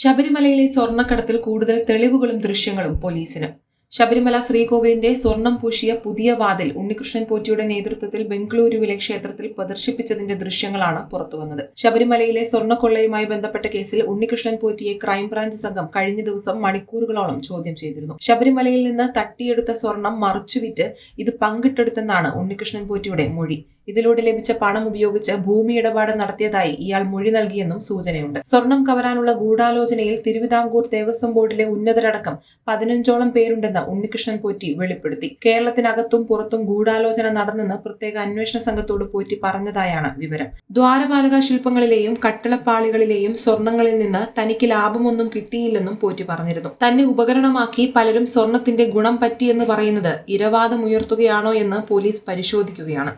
ശബരിമലയിലെ സ്വർണക്കടത്തിൽ കൂടുതൽ തെളിവുകളും ദൃശ്യങ്ങളും പോലീസിന്. ശബരിമല ശ്രീകോവിലിന്റെ സ്വർണം പൂശിയ പുതിയ വാതിൽ ഉണ്ണികൃഷ്ണൻ പോറ്റിയുടെ നേതൃത്വത്തിൽ ബംഗളൂരുവിലെ ക്ഷേത്രത്തിൽ പ്രദർശിപ്പിച്ചതിന്റെ ദൃശ്യങ്ങളാണ് പുറത്തുവന്നത്. ശബരിമലയിലെ സ്വർണക്കൊള്ളയുമായി ബന്ധപ്പെട്ട കേസിൽ ഉണ്ണികൃഷ്ണൻ പോറ്റിയെ ക്രൈംബ്രാഞ്ച് സംഘം കഴിഞ്ഞ ദിവസം മണിക്കൂറുകളോളം ചോദ്യം ചെയ്തിരുന്നു. ശബരിമലയിൽ നിന്ന് തട്ടിയെടുത്ത സ്വർണം മറച്ചുവിറ്റ് ഇത് പങ്കിട്ടെടുത്തെന്നാണ് ഉണ്ണികൃഷ്ണൻ പോറ്റിയുടെ മൊഴി. ഇതിലൂടെ ലഭിച്ച പണം ഉപയോഗിച്ച് ഭൂമി ഇടപാട് നടത്തിയതായി ഇയാൾ മൊഴി നൽകിയെന്നും സൂചനയുണ്ട്. സ്വർണം കവരാനുള്ള ഗൂഢാലോചനയിൽ തിരുവിതാംകൂർ ദേവസ്വം ബോർഡിലെ ഉന്നതരടക്കം പതിനഞ്ചോളം പേരുണ്ടെന്ന് ഉണ്ണികൃഷ്ണൻ പോറ്റി വെളിപ്പെടുത്തി. കേരളത്തിനകത്തും പുറത്തും ഗൂഢാലോചന നടന്നെന്ന് പ്രത്യേക അന്വേഷണ സംഘത്തോട് പോറ്റി പറഞ്ഞതായാണ് വിവരം. ദ്വാരപാലക ശില്പങ്ങളിലെയും കട്ടിളപ്പാളികളിലെയും സ്വർണങ്ങളിൽ നിന്ന് തനിക്ക് ലാഭമൊന്നും കിട്ടിയില്ലെന്നും പോറ്റി പറഞ്ഞിരുന്നു. തന്നെ ഉപകരണമാക്കി പലരും സ്വർണത്തിന്റെ ഗുണം പറ്റിയെന്ന് പറയുന്നത് ഇരവാദമുയർത്തുകയാണോ എന്ന് പോലീസ് പരിശോധിക്കുകയാണ്.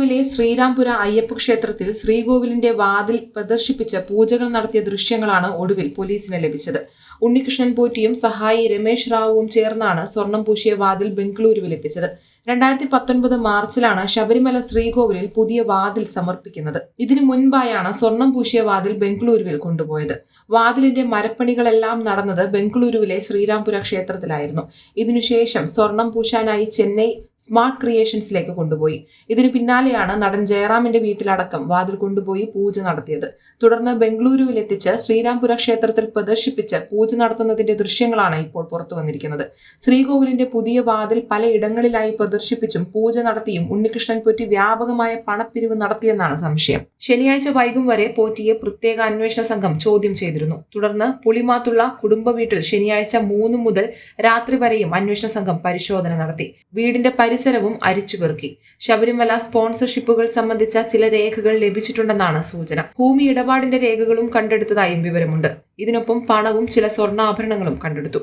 ബംഗളൂരുവിലെ ശ്രീരാംപുര അയ്യപ്പ ക്ഷേത്രത്തിൽ ശ്രീകോവിലിന്റെ വാതിൽ പ്രദർശിപ്പിച്ച പൂജകൾ നടത്തിയ ദൃശ്യങ്ങളാണ് ഒടുവിൽ പോലീസിന് ലഭിച്ചത്. ഉണ്ണികൃഷ്ണൻ പോറ്റിയും സഹായി രമേശ് റാവുവും ചേർന്നാണ് സ്വർണം പൂശിയ വാതിൽ ബംഗളൂരുവിൽ എത്തിച്ചത് രണ്ടായിരത്തി പത്തൊൻപത് മാർച്ചിലാണ് ശബരിമല ശ്രീകോവിലിൽ പുതിയ വാതിൽ സമർപ്പിക്കുന്നത്. ഇതിനു മുൻപായാണ് സ്വർണം പൂശിയ വാതിൽ ബംഗളൂരുവിൽ കൊണ്ടുപോയത്. വാതിലിന്റെ മരപ്പണികളെല്ലാം നടന്നത് ബംഗളൂരുവിലെ ശ്രീരാംപുര ക്ഷേത്രത്തിലായിരുന്നു. ഇതിനുശേഷം സ്വർണം പൂശാനായി ചെന്നൈ സ്മാർട്ട് ക്രിയേഷൻസിലേക്ക് കൊണ്ടുപോയി. ഇതിനു പിന്നാലെയാണ് നടൻ ജയറാമിന്റെ വീട്ടിലടക്കം വാതിൽ കൊണ്ടുപോയി പൂജ നടത്തിയത്. തുടർന്ന് ബംഗളൂരുവിൽ എത്തിച്ച് ശ്രീരാംപുര ക്ഷേത്രത്തിൽ പ്രദർശിപ്പിച്ച് പൂജ നടത്തുന്നതിന്റെ ദൃശ്യങ്ങളാണ് ഇപ്പോൾ പുറത്തു വന്നിരിക്കുന്നത് ശ്രീകോവിലിന്റെ പുതിയ വാതിൽ പലയിടങ്ങളിലായി പ്രദർശിപ്പിച്ചും പൂജ നടത്തിയും ഉണ്ണികൃഷ്ണൻ പോറ്റി വ്യാപകമായ പണപ്പിരിവ് നടത്തിയെന്നാണ് സംശയം. ശനിയാഴ്ച വൈകും വരെ പോറ്റിയെ പ്രത്യേക അന്വേഷണ സംഘം ചോദ്യം ചെയ്തിരുന്നു. തുടർന്ന് പുളിമാത്തുള്ള കുടുംബ വീട്ടിൽ ശനിയാഴ്ച മൂന്ന് മുതൽ രാത്രി വരെയും അന്വേഷണ സംഘം പരിശോധന നടത്തി. വീടിന്റെ പരിസരവും അരിച്ചുപെറുക്കി ശബരിമല സ്പോൺസർഷിപ്പുകൾ സംബന്ധിച്ച ചില രേഖകൾ ലഭിച്ചിട്ടുണ്ടെന്നാണ് സൂചന. ഭൂമി ഇടപാടിന്റെ രേഖകളും കണ്ടെടുത്തതായും വിവരമുണ്ട്. ഇതിനൊപ്പം പണവും ചില സ്വർണാഭരണങ്ങളും കണ്ടെടുത്തു.